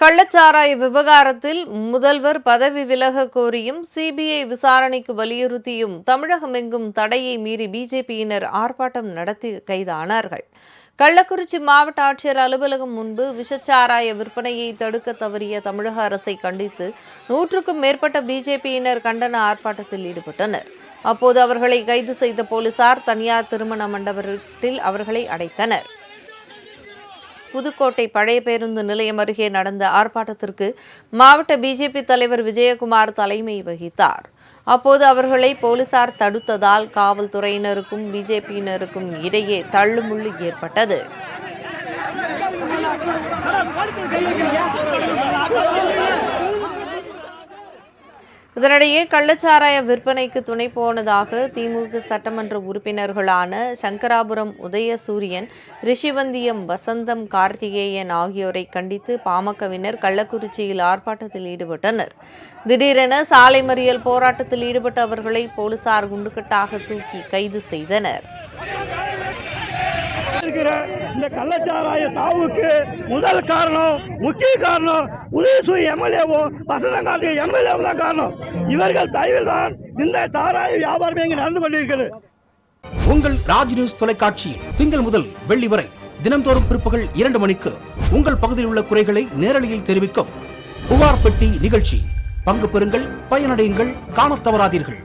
கள்ளச்சாராய விவகாரத்தில் முதல்வர் பதவி விலக கோரியும் சிபிஐ விசாரணைக்கு வலியுறுத்தியும் தமிழகமெங்கும் தடையை மீறி பிஜேபியினர் ஆர்ப்பாட்டம் நடத்தி கைதானார்கள். கள்ளக்குறிச்சி மாவட்ட ஆட்சியர் அலுவலகம் முன்பு விஷச்சாராய விற்பனையை தடுக்க தவறிய தமிழக அரசை கண்டித்து நூற்றுக்கும் மேற்பட்ட பிஜேபியினர் கண்டன ஆர்ப்பாட்டத்தில் ஈடுபட்டனர். அப்போது அவர்களை கைது செய்த போலீசார் தனியார் திருமண மண்டபத்தில் அவர்களை அடைத்தனர். புதுக்கோட்டை பழைய பேருந்து நிலையம் அருகே நடந்த ஆர்ப்பாட்டத்திற்கு மாவட்ட பிஜேபி தலைவர் விஜயகுமார் தலைமை வகித்தார். அப்போது அவர்களை போலீசார் தடுத்ததால் காவல்துறையினருக்கும் பிஜேபியினருக்கும் இடையே தள்ளுமுள்ளு ஏற்பட்டது. இதனிடையே கள்ளச்சாராய விற்பனைக்கு துணை போனதாக திமுக சட்டமன்ற உறுப்பினர்களான சங்கராபுரம் உதயசூரியன் ரிஷிவந்தியம் வசந்தம் கார்த்திகேயன் ஆகியோரை கண்டித்து பாமகவினர் கள்ளக்குறிச்சியில் ஆர்ப்பாட்டத்தில் ஈடுபட்டனர். திடீரென சாலை மறியல் போராட்டத்தில் ஈடுபட்ட அவர்களை போலீசார் குண்டுக்கட்டாக தூக்கி கைது செய்தனர். இருக்கிற இந்த கள்ளச்சாராய சாவுக்கு முதல் காரணம் முக்கிய காரணம் உதயசூரி எம்எல்ஏவும் வசந்தங்கார்த்திகை எம்எல்ஏவும் தான் காரணம். இவர்கள் தயவில் தான் இந்த சாராய வியாபாரம் இங்கு நடந்து கொண்டிருக்கிறது. உங்கள் ராஜ் நியூஸ் தொலைக்காட்சியில் திங்கள் முதல் வெள்ளி வரை தினம்தோறும் பிற்பகல் இரண்டு மணிக்கு உங்கள் பகுதியில் உள்ள குறைகளை நேரலையில் தெரிவிக்கும் புகார் பெட்டி நிகழ்ச்சி. பங்கு பெறுங்கள் பயனடையுங்கள் காணத் தவறாதீர்கள்.